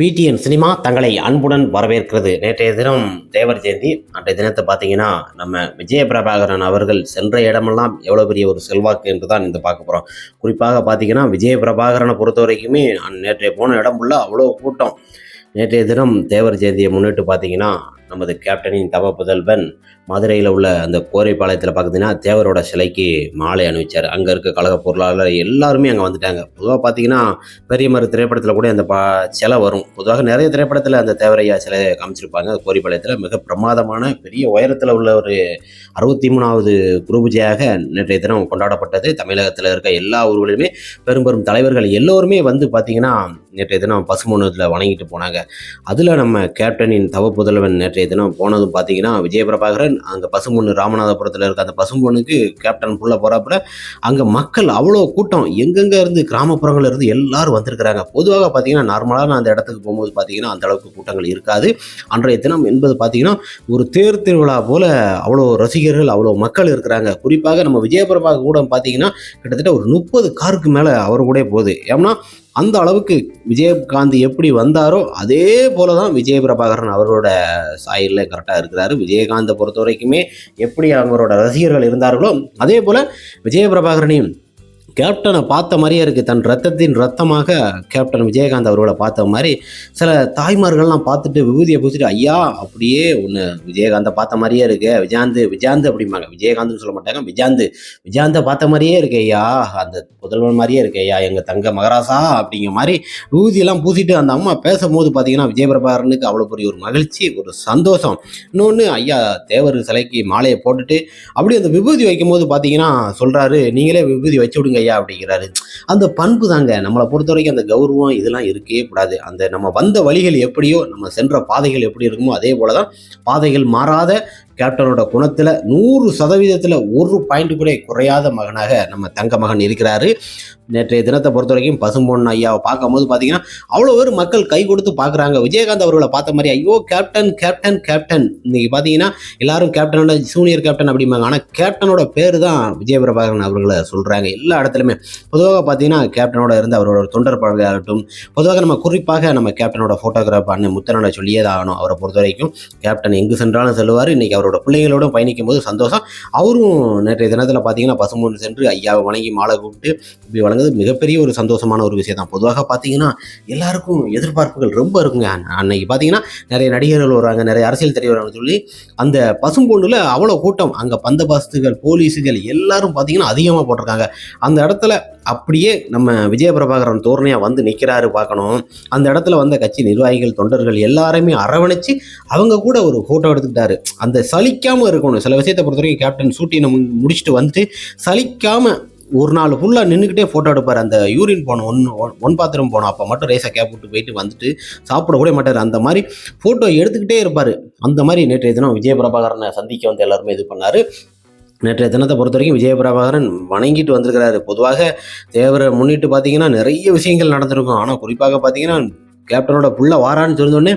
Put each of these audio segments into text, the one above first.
PTN cinema தங்களை அன்புடன் வரவேற்கிறது. நேற்றைய தினம் தேவர் ஜெயந்தி அன்றைய தினத்தை பார்த்தீங்கன்னா நம்ம விஜய பிரபாகரன் அவர்கள் சென்ற இடமெல்லாம் எவ்வளோ பெரிய ஒரு செல்வாக்கு என்று தான் இந்த பார்க்க போகிறோம் குறிப்பாக பார்த்தீங்கன்னா விஜய பிரபாகரனை பொறுத்த வரைக்குமே நேற்றைய போன இடம் ஃபுல்லாக அவ்வளோ கூட்டம். நேற்றைய தினம் தேவர் ஜெயந்தியை முன்னிட்டு பார்த்தீங்கன்னா நமது கேப்டனின் தவ புதல்வன் மதுரையில் உள்ள அந்த கோரைப்பாளையத்தில் பார்த்தீங்கன்னா தேவரோட சிலைக்கு மாலை அணிவிச்சார். அங்கே இருக்க கழக பொருளாளர் எல்லாருமே அங்கே வந்துட்டாங்க. பொதுவாக பார்த்தீங்கன்னா பெரிய மரு திரைப்படத்தில் கூட அந்த பா சிலை வரும். பொதுவாக நிறைய திரைப்படத்தில் அந்த தேவரையா சிலை காமிச்சிருப்பாங்க. கோரிப்பாளையத்தில் மிக பிரமாதமான பெரிய உயரத்தில் உள்ள ஒரு அறுபத்தி மூணாவது குருபூஜையாக நேற்றைய தினம் கொண்டாடப்பட்டது. தமிழகத்தில் இருக்க எல்லா ஊர்களிலுமே பெரும் பெரும் தலைவர்கள் எல்லோருமே வந்து பார்த்தீங்கன்னா நேற்றைய தினம் பசுமொன்னத்தில் வணங்கிட்டு போனாங்க. அதில் நம்ம கேப்டனின் தவ புதல்வன் நேற்றைய தினம் போனதும் பார்த்தீங்கன்னா விஜய பிரபாகரன் அங்கே பசும்பொண்ணு ராமநாதபுரத்தில் இருக்க அந்த பசும்பொண்ணுக்கு கேப்டன் புள்ள போகிறப்ப அங்கே மக்கள் அவ்வளோ கூட்டம். எங்கெங்கே இருந்து கிராமப்புறங்கள் இருந்து எல்லாரும் வந்திருக்கிறாங்க. பொதுவாக பார்த்தீங்கன்னா நார்மலாக நான் அந்த இடத்துக்கு போகும்போது பார்த்தீங்கன்னா அந்த அளவுக்கு கூட்டங்கள் இருக்காது. அன்றைய தினம் என்பது பார்த்தீங்கன்னா ஒரு தேர் திருவிழா போல அவ்வளோ ரசிகர்கள் அவ்வளோ மக்கள் இருக்கிறாங்க. குறிப்பாக நம்ம விஜயபிரபாக கூட பார்த்தீங்கன்னா கிட்டத்தட்ட ஒரு முப்பது காருக்கு மேலே அவர் கூட போகுது. ஏன்னா அந்த அளவுக்கு விஜயகாந்த் எப்படி வந்தாரோ அதே போல தான் விஜய பிரபாகரன் அவரோட சாயலில் கரெக்டாக இருக்கிறாரு. விஜயகாந்தை பொறுத்த வரைக்குமே எப்படி அவரோட ரசிகர்கள் இருந்தார்களோ அதே போல் விஜய பிரபாகரனையும் கேப்டனை பார்த்த மாதிரியே இருக்குது தன் ரத்தத்தின் ரத்தமாக கேப்டன் விஜயகாந்த் அவர்களை பார்த்த மாதிரி சில தாய்மார்கள்லாம் பார்த்துட்டு விபூதியை பூசிட்டு ஐயா அப்படியே ஒன்று விஜயகாந்தை பார்த்த மாதிரியே இருக்கு விஜாந்து விஜாந்து அப்படிம்பாங்க. விஜயகாந்த்னு சொல்ல மாட்டாங்க விஜாந்து விஜயாந்தை பார்த்த மாதிரியே இருக்கு ஐயா அந்த புதல்வன் மாதிரியே இருக்கு ஐயா எங்கள் தங்க மகராசா அப்படிங்கிற மாதிரி விபூதியெல்லாம் பூசிட்டு அந்த அம்மா பேசும்போது பார்த்தீங்கன்னா விஜயபிரபாகரனுக்கு அவ்வளோ பெரிய ஒரு மகிழ்ச்சி ஒரு சந்தோஷம். இன்னொன்று ஐயா தேவர் சிலைக்கு மாலையை போட்டுட்டு அப்படி அந்த விபூதி வைக்கும்போது பார்த்தீங்கன்னா சொல்கிறாரு நீங்களே விபூதி வச்சு விடுங்க ஐயா அப்படிங்கிறாரு. அந்த பண்பு தாங்க. நம்மளை பொறுத்த வரைக்கும் அந்த கௌரவம் இதெல்லாம் இருக்கவே கூடாது. அந்த நம்ம வந்த வழிகள் எப்படியோ நம்ம சென்ற பாதைகள் எப்படி இருக்குமோ அதே போல தான் பாதைகள் மாறாத கேப்டனோட குணத்தில் நூறு சதவீதத்தில் ஒரு பாயிண்ட் கூட குறையாத மகனாக நம்ம தங்க மகன் இருக்கிறாரு. நேற்றைய தினத்தை பொறுத்த வரைக்கும் பசும்பொன் ஐயாவை பார்க்கும்போது பார்த்தீங்கன்னா அவ்வளோ பேர் மக்கள் கை கொடுத்து பார்க்குறாங்க விஜயகாந்த் அவர்களை பார்த்த மாதிரி ஐயோ கேப்டன் கேப்டன் கேப்டன் இன்னைக்கு பார்த்தீங்கன்னா எல்லாரும் கேப்டனோட ஜூனியர் கேப்டன் அப்படிம்பாங்க. ஆனால் கேப்டனோட பேர் தான் விஜயபிரபாகரன் அவர்களை சொல்கிறாங்க எல்லா இடத்துலையுமே. பொதுவாக பார்த்தீங்கன்னா கேப்டனோட இருந்து அவரோட தொண்டர் பழகாகட்டும் பொதுவாக நம்ம குறிப்பாக நம்ம கேப்டனோட ஃபோட்டோகிராஃப் அண்ணன் முத்தனோட சொல்லியே தான் ஆகணும். அவரை பொறுத்த வரைக்கும் கேப்டன் எங்கு சென்றாலும் செல்வார் இன்னைக்கு அவரோட பிள்ளைகளோடும் பயணிக்கும் போது சந்தோஷம். அவரும் நேற்றைய தினத்தில் பார்த்தீங்கன்னா பசும்பொன் சென்று ஐயாவை வணங்கி மாலை கூப்பிட்டு இப்படி வழங்குறது மிகப்பெரிய ஒரு சந்தோஷமான ஒரு விஷயம் தான் பொதுவாக பார்த்தீங்கன்னா எல்லாருக்கும் எதிர்பார்ப்புகள் ரொம்ப இருக்குங்க. அன்னைக்கு பார்த்தீங்கன்னா நிறைய நடிகர்கள் வராங்க நிறைய அரசியல் தலைவர்கள் சொல்லி அந்த பசும்பொண்ணில் அவ்வளோ கூட்டம் அங்கே பந்தபஸ்துகள் போலீஸுகள் எல்லாரும் பார்த்தீங்கன்னா அதிகமாக போட்டிருக்காங்க. அந்த இடத்துல அப்படியே நம்ம விஜய பிரபாகரன் தோரணையாக வந்து நிற்கிறாரு பார்க்கணும். அந்த இடத்துல வந்த கட்சி நிர்வாகிகள் தொண்டர்கள் எல்லாருமே அரவணைச்சு அவங்க கூட ஒரு ஃபோட்டோ எடுத்துக்கிட்டாரு. அந்த சலிக்காமல் இருக்கணும். சில விஷயத்தை பொறுத்த வரைக்கும் கேப்டன் ஷூட்டிங் முடிச்சுட்டு வந்துட்டு சலிக்காமல் ஒரு நாள் ஃபுல்லாக நின்றுக்கிட்டே ஃபோட்டோ எடுப்பார். அந்த யூரின் போனோம் ஒன் ஒன் பாத்திரம் போனோம் அப்போ மட்டும் ரேஸாக கேப் விட்டு போயிட்டு வந்துட்டு சாப்பிட கூட மாட்டார். அந்த மாதிரி ஃபோட்டோ எடுத்துக்கிட்டே இருப்பார். அந்த மாதிரி நேற்றைய தினம் விஜய பிரபாகரனை சந்திக்க வந்து எல்லாருமே இது பண்ணார். நேற்றைய தினத்தை பொறுத்த வரைக்கும் விஜய பிரபாகரன் வணங்கிட்டு வந்திருக்கிறாரு. பொதுவாக தேவரை முன்னிட்டு பார்த்தீங்கன்னா நிறைய விஷயங்கள் நடந்திருக்கும். ஆனால் குறிப்பாக பார்த்தீங்கன்னா கேப்டனோட புள்ள வாரான்னு தெரிஞ்சோடனே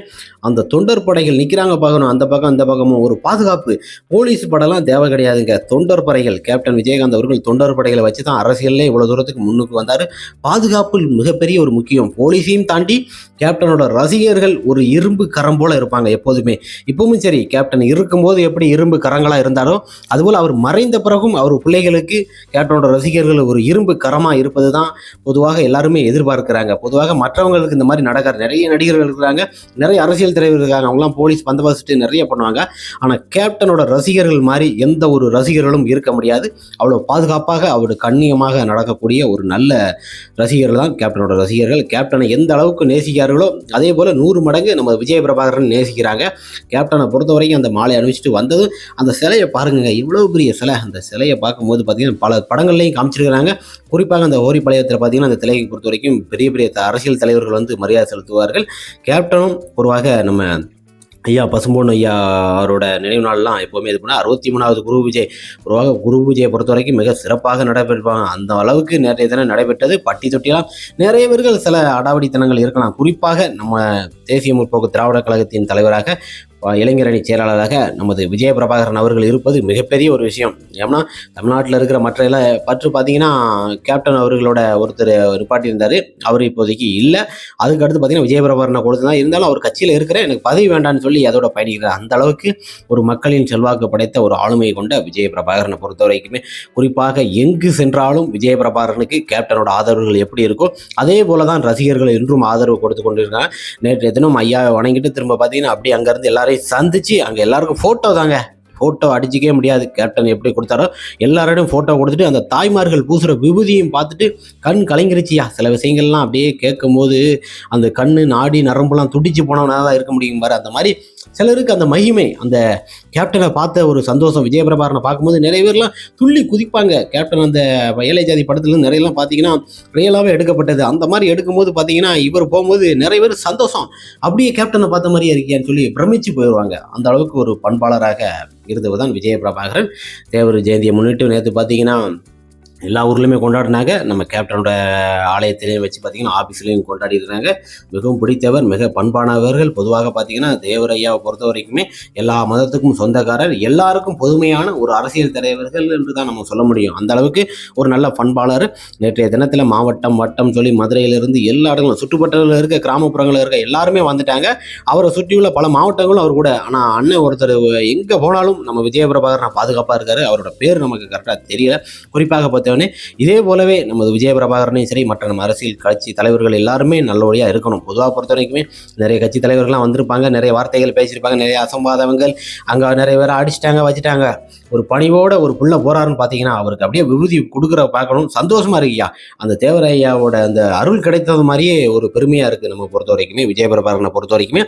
அந்த தொண்டர் படைகள் நிற்கிறாங்க பார்க்கணும். அந்த பக்கம் அந்த பக்கமும் ஒரு பாதுகாப்பு. போலீஸ் படம்லாம் தேவை கிடையாதுங்க. தொண்டர் படைகள் கேப்டன் விஜயகாந்த் அவர்கள் தொண்டர் படைகளை வச்சு தான் அரசியலில் இவ்வளோ தூரத்துக்கு முன்னுக்கு வந்தார். பாதுகாப்பு மிகப்பெரிய ஒரு முக்கியம். போலீஸையும் தாண்டி கேப்டனோட ரசிகர்கள் ஒரு இரும்பு கரம் போல் இருப்பாங்க எப்போதுமே. இப்பவும் சரி கேப்டன் இருக்கும்போது எப்படி இரும்பு கரங்களாக இருந்தாரோ அதுபோல் அவர் மறைந்த பிறகும் அவர் பிள்ளைகளுக்கு கேப்டனோட ரசிகர்கள் ஒரு இரும்பு கரமாக இருப்பது தான் பொதுவாக எல்லாருமே எதிர்பார்க்கிறாங்க. பொதுவாக மற்றவங்களுக்கு இந்த மாதிரி நடக்கிற நிறைய நடிகர்கள் இருக்கிறாங்க நிறைய அரசியல் தலைவர்கள் இருக்காங்க. அவங்களாம் போலீஸ் பந்தோபஸ்ட்டு நிறைய பண்ணுவாங்க. ஆனால் கேப்டனோட ரசிகர்கள் மாதிரி எந்த ஒரு ரசிகர்களும் இருக்க முடியாது. அவ்வளோ பாதுகாப்பாக அவரு கண்ணியமாக நடக்கக்கூடிய ஒரு நல்ல ரசிகர்கள் தான் கேப்டனோட ரசிகர்கள். கேப்டனை எந்த அளவுக்கு நேசிக்கிறார்களோ அதே போல் நூறு மடங்கு நம்ம விஜய பிரபாகரன் நேசிக்கிறாங்க. கேப்டனை பொறுத்த வரைக்கும் அந்த மாலை அணிவிச்சுட்டு வந்ததும் அந்த சிலையை பாருங்க இவ்வளோ பெரிய சிலை. அந்த சிலையை பார்க்கும்போது பார்த்தீங்கன்னா பல படங்கள்லையும் காமிச்சிருக்கிறாங்க. குறிப்பாக அந்த ஓரிப்பாளையத்தில் பார்த்தீங்கன்னா அந்த சிலையை பொறுத்த வரைக்கும் பெரிய பெரிய அரசியல் தலைவர்கள் வந்து மரியாதை செலுத்துவார்கள் கேப்டனும் பொதுவாக நம்ம ஐயா பசும்பொன் ஐயா அவரோட நினைவு நாள்லாம் எப்போவுமே இது பண்ணால் அறுபத்தி மூணாவது குரு விஜய். பொதுவாக குரு விஜயை பொறுத்த வரைக்கும் மிக சிறப்பாக நடைபெறுவாங்க. அந்த அளவுக்கு நிறைய தினம் நடைபெற்றது. பட்டி தொட்டிலாம் நிறைய பேர்கள் சில அடாவடித்தனங்கள் இருக்கலாம். குறிப்பாக நம்ம தேசிய முற்போக்கு திராவிட கழகத்தின் தலைவராக இளைஞரணி செயலாளராக நமது விஜய பிரபாகரன் அவர்கள் இருப்பது மிகப்பெரிய ஒரு விஷயம். ஏன்னா தமிழ்நாட்டில் இருக்கிற மற்ற எல்லாம் பற்று பார்த்தீங்கன்னா கேப்டன் அவர்களோட ஒருத்தர் நிப்பாட்டியிருந்தார் அவர் இப்போதைக்கு இல்லை. அதுக்கு அடுத்து பார்த்தீங்கன்னா விஜய பிரபாகரனை கொடுத்து தான் இருந்தாலும் அவர் கட்சியில் இருக்கிற எனக்கு பதவி வேண்டாம்னு சொல்லி அதோட பயணிக்கிறார். அந்த அளவுக்கு ஒரு மக்களின் செல்வாக்கு படைத்த ஒரு ஆளுமையை கொண்ட விஜய பிரபாகரனை பொறுத்த வரைக்குமே குறிப்பாக எங்கு சென்றாலும் விஜய பிரபாகரனுக்கு கேப்டனோட ஆதரவுகள் எப்படி இருக்கோ அதே போல தான் ரசிகர்கள் இன்றும் ஆதரவு கொடுத்து கொண்டிருக்காங்க. நேற்று எத்தனும் ஐயாவை வணங்கிட்டு திரும்ப பார்த்தீங்கன்னா அப்படியே அங்கேருந்து எல்லாரையும் சந்திச்சு அங்கே எல்லாருக்கும் ஃபோட்டோ தாங்க. ஃபோட்டோ அடிச்சிக்கவே முடியாது. கேப்டன் எப்படி கொடுத்தாரோ எல்லாரோடையும் ஃபோட்டோ கொடுத்துட்டு அந்த தாய்மார்கள் பூசுகிற விபூதியும் பார்த்துட்டு கண் கலங்கிருச்சியா? சில விஷயங்கள்லாம் அப்படியே கேட்கும்போது அந்த கண் நாடி நரம்புலாம் துடிச்சு போனவனால தான் இருக்க முடியும் பாரு. அந்த மாதிரி சிலருக்கு அந்த மகிமை அந்த கேப்டனை பார்த்த ஒரு சந்தோஷம் விஜயபிரபாரனை பார்க்கும்போது நிறைய பேர்லாம் துள்ளி குதிப்பாங்க. கேப்டன் அந்த ஏழை ஜாதி படத்துல நிறையலாம் பார்த்தீங்கன்னா ரியலாகவே எடுக்கப்பட்டது. அந்த மாதிரி எடுக்கும்போது பார்த்தீங்கன்னா இவர் போகும்போது நிறைய பேர் சந்தோஷம். அப்படியே கேப்டனை பார்த்த மாதிரியே இருக்கியான்னு சொல்லி பிரமிச்சு போயிடுவாங்க. அந்த அளவுக்கு ஒரு பண்பாளராக இருந்தவர் தான் விஜய பிரபாகரன் தேவர் ஜெயந்தியை முன்னிட்டு நேற்று பார்த்தீங்கன்னா எல்லா ஊர்லேயுமே கொண்டாடினாங்க. நம்ம கேப்டனோட ஆலயத்திலையும் வச்சு பார்த்தீங்கன்னா ஆஃபீஸ்லேயும் கொண்டாடிடுறாங்க மிகவும் பிடித்தவர் மிக பண்பானவர்கள். பொதுவாக பார்த்தீங்கன்னா தேவரையாவை பொறுத்த வரைக்குமே எல்லா மதத்துக்கும் சொந்தக்காரர். எல்லாருக்கும் பொதுமையான ஒரு அரசியல் தலைவர்கள் என்று தான் நம்ம சொல்ல முடியும். அந்த அளவுக்கு ஒரு நல்ல பண்பாளர். நேற்றைய தினத்தில் மாவட்டம் வட்டம் சொல்லி மதுரையிலிருந்து எல்லா இடங்களும் சுற்றுப்பட்டத்தில் இருக்க கிராமப்புறங்களில் இருக்க எல்லாருமே வந்துட்டாங்க. அவரை சுற்றியுள்ள பல மாவட்டங்களும் அவர் கூட. ஆனால் அண்ணன் ஒருத்தர் எங்கே போனாலும் நம்ம விஜயபிரபாகர் நான் பாதுகாப்பாக இருக்காரு. அவரோட பேர் நமக்கு கரெக்டாக தெரியல. குறிப்பாக பார்த்தவொடனே இதே போலவே நமது விஜயபிரபாகரனையும் சரி மற்ற நம்ம அரசியல் கட்சி தலைவர்கள் எல்லாருமே நல்லபடியாக இருக்கணும். பொதுவாக பொறுத்த வரைக்குமே நிறைய கட்சி தலைவர்கள்லாம் வந்திருப்பாங்க நிறைய வார்த்தைகள் பேசியிருப்பாங்க நிறைய அசம்பாதவங்கள் அங்கே நிறைய பேர் அடிச்சிட்டாங்க வச்சுட்டாங்க. ஒரு பணிவோட ஒரு புள்ள போறாருன்னு பார்த்தீங்கன்னா அவருக்கு அப்படியே விபூதி கொடுக்குற பார்க்கணும். சந்தோஷமா இருக்கியா? அந்த தேவரையாவோட அந்த அருள் கிடைத்தது மாதிரியே ஒரு பெருமையா இருக்கு நம்ம பொறுத்த வரைக்குமே விஜயபிரபாரனை பொறுத்த வரைக்குமே.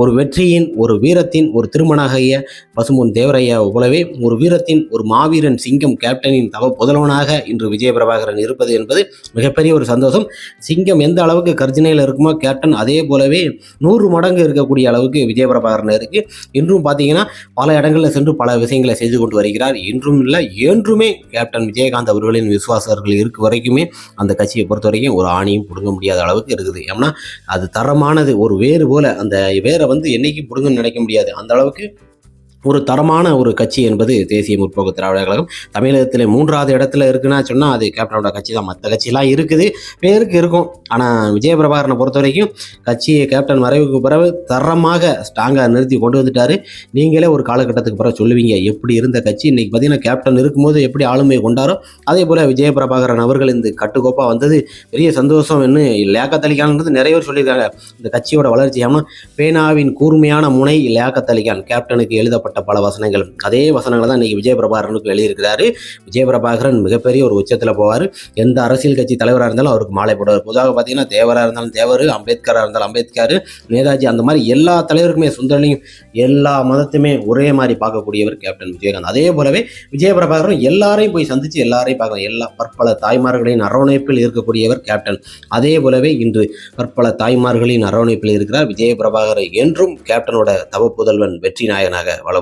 ஒரு வெற்றியின் ஒரு வீரத்தின் ஒரு திருமணாகிய பசும்பொன் தேவரையாவை போலவே ஒரு வீரத்தின் ஒரு மாவீரன் சிங்கம் கேப்டனின் தவ புதல்வனாக இன்று விஜயபிரபாகரன் இருப்பது என்பது மிகப்பெரிய ஒரு சந்தோஷம். சிங்கம் எந்த அளவுக்கு கர்ஜனையில் இருக்குமோ கேப்டன் அதே போலவே நூறு மடங்கு இருக்கக்கூடிய அளவுக்கு விஜயபிரபாகரன் இருக்கு. இன்றும் பார்த்தீங்கன்னா பல இடங்களில் சென்று பல விஷயங்களை செய்து கொண்டு வருகிறார். இன்றும் இல்லை என்றுமே கேப்டன் விஜயகாந்த் அவர்களின் விசுவாசர்கள் இருக்கு வரைக்குமே அந்த கட்சியை பொறுத்த வரைக்கும் ஒரு ஆணியும் பிடுங்க முடியாத அளவுக்கு இருக்குது. ஏன்னா அது தரமானது ஒரு வேறு போல அந்த வேரை வந்து என்னைக்கும் பிடுங்கன்னு நினைக்க முடியாது. அந்த அளவுக்கு ஒரு தரமான ஒரு கட்சி என்பது தேசிய முற்போக்கு திராவிட கழகம். தமிழகத்தில் மூன்றாவது இடத்துல இருக்குன்னா சொன்னால் அது கேப்டனோட கட்சி தான். மற்ற கட்சியெல்லாம் இருக்குது. பேருக்கு இருக்கும். ஆனால் விஜயபிரபாகரனை பொறுத்த வரைக்கும் கட்சியை கேப்டன் மறைவுக்கு பிறகு தரமாக ஸ்ட்ராங்காக நிறுத்தி கொண்டு வந்துட்டாரு. நீங்களே ஒரு காலகட்டத்துக்கு பிறகு சொல்லுவீங்க எப்படி இருந்த கட்சி? இன்னைக்கு பார்த்தீங்கன்னா கேப்டன் இருக்கும்போது எப்படி ஆளுமை கொண்டாரோ அதே போல் விஜயபிரபாகரன் அவர்கள் இந்த கட்டுக்கோப்பாக வந்தது பெரிய சந்தோஷம் என்ன லேக்கத்தளிக்கான்றது நிறைய பேர் சொல்லியிருக்காங்க. இந்த கட்சியோட வளர்ச்சி ஏன்னா பேனாவின் கூர்மையான முனை லேக்கத்தளிக்கான் கேப்டனுக்கு எழுதப்பட்ட பல வசனங்கள் அதே வசனங்களை தான் இன்னைக்கு விஜயபிரபாகரனுக்கு எழுதியிருக்கிறாரு. விஜயபிரபாகரன் மிகப்பெரிய ஒரு உச்சத்தில் போவார். எந்த அரசியல் கட்சி தலைவராக இருந்தாலும் அவருக்கு மாலை போடுவார். பொதுவாக பார்த்தீங்கன்னா தேவராக இருந்தாலும் தேவர் அம்பேத்கராக இருந்தாலும் அம்பேத்கர் நேதாஜி அந்த மாதிரி எல்லா தலைவருக்குமே சுந்தரனையும் எல்லா மதத்தையுமே ஒரே மாதிரி பார்க்கக்கூடியவர் கேப்டன் விஜயகாந்த். அதே போலவே விஜயபிரபாகரன் எல்லாரையும் போய் சந்தித்து எல்லாரையும் பார்க்கலாம் எல்லா பற்பல தாய்மார்களின் அரவணைப்பில் இருக்கக்கூடியவர் கேப்டன். அதே போலவே இன்று பற்பல தாய்மார்களின் அரவணைப்பில் இருக்கிறார் விஜயபிரபாகர் என்றும் கேப்டனோட தவ புதல்வன் வெற்றி நாயகனாக வள